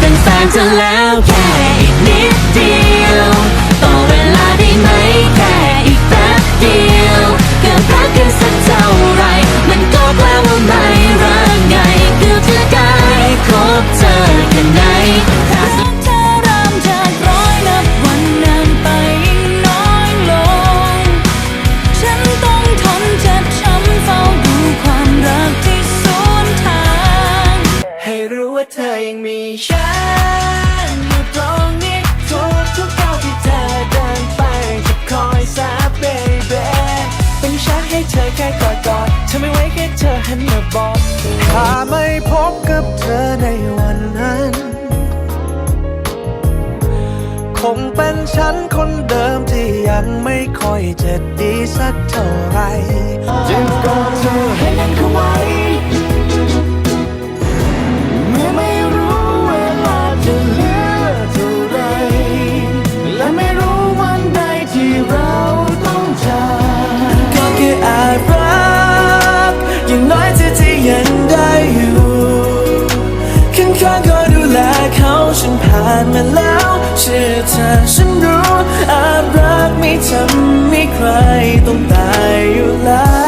เป็นแฟนเธอแล้วแค่อีกนิดเดียว ให้เธอแค่กอดกอดทำไม่ไว้แค่เธอหันมาบอกถ้าไม่พบกับเธอในวันนั้น คงเป็นฉันคนเดิมที่ยังไม่ค่อยจะดีสักเท่าไหร่จึงกอดเธอให้นั้นเข้าไว้ ดูแลเขาฉันผ่านมาแล้วเชื่อเธอฉันรู้อาจรักไม่ทำให้ใครต้องตายอยู่แล้ว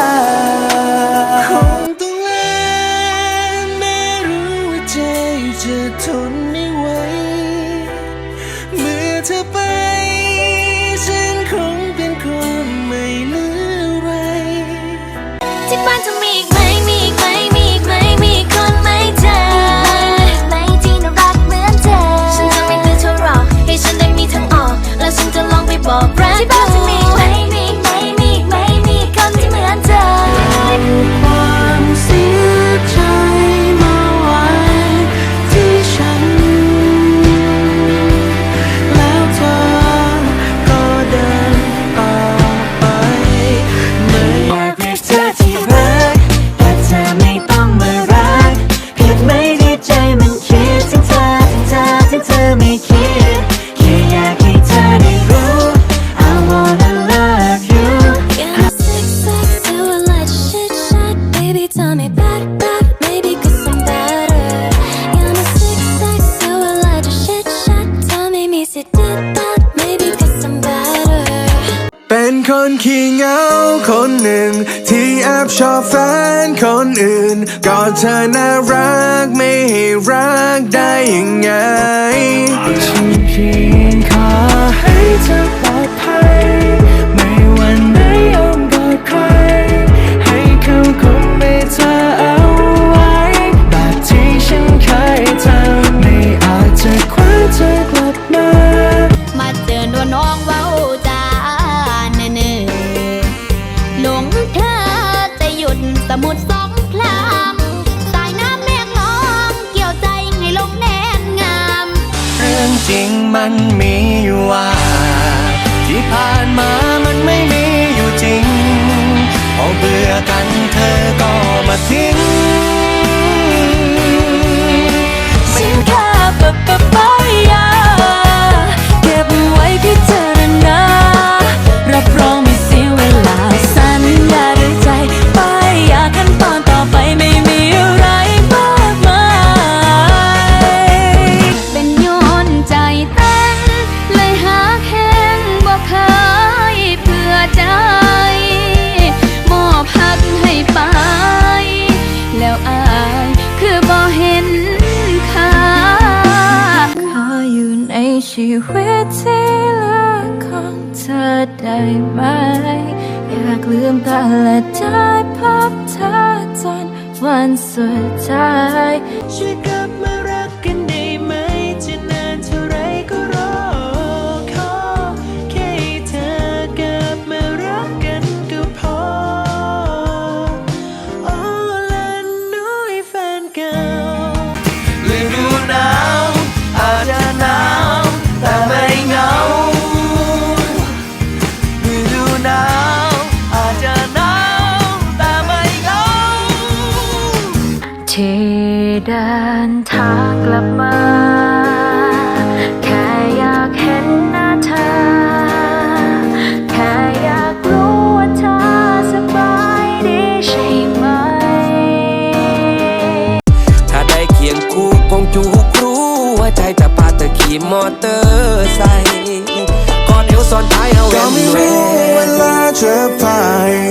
คนขี้เหงาคนหนึ่ง ที่แอบชอบแฟนคนอื่น ก็เธอน่ารักไม่ให้รักได้ยังไงฉันเพียงขอ มันมีอยู่ว่า ที่ผ่านมามันไม่มีอยู่จริงพอเบื่อกันเธอก็มาทิ้ง ได้ไหม อยากลืมตาและได้พบเธอจนวันสุดท้ายช่วยกัน ที่เดินทางกลับมา แค่อยากเห็นหน้าเธอ แค่อยากรู้ว่าเธอสบายดีใช่ไหม ถ้าได้เคียงคู่คงจูกรู้ว่าใจจะพาเธอขี่มอเตอร์ไซค์ก่อนเอวสอนท้ายเอาแหวนแหวนเวลาจะพา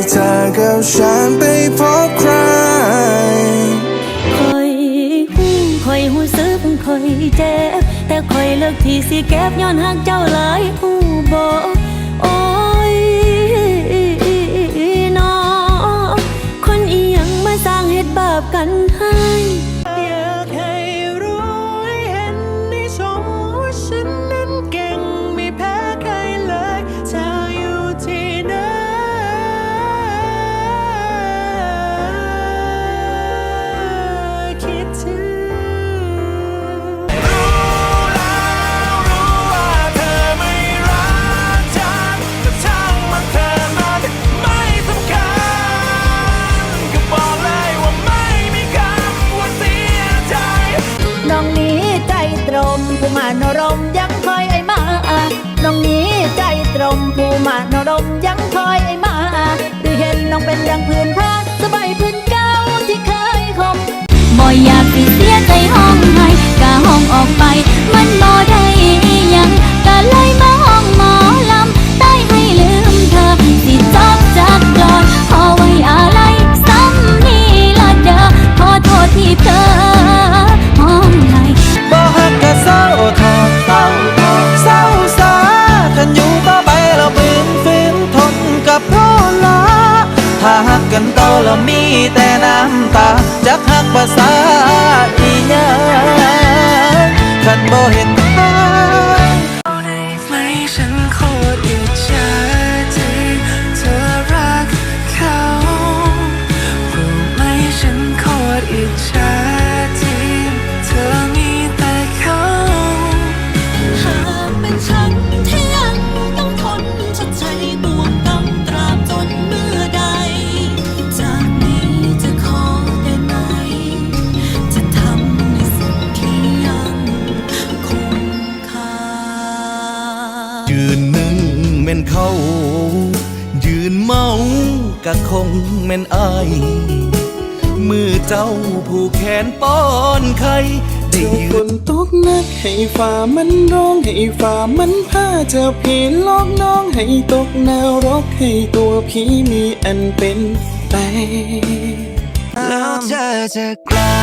เธอกับฉันไปพบใคร เจ็บแต่คอยเลิกที่สิเก็บย้อนหักเจ้าหลาย กันตอแล้วมีแต่น้ำตาจากหักภาษาอีหยังคันบ่เห็น ก็คงแม่นอายมือเจ้าผู้แขนป้อนไข่ได้ยืนตกนักให้ฝ่ามันร้องให้ฝ่ามันพาเจ้าผีลอกน้องให้ตกนาวรกให้ตัวผีมีอันเป็นไปแล้วเธอจะกลาย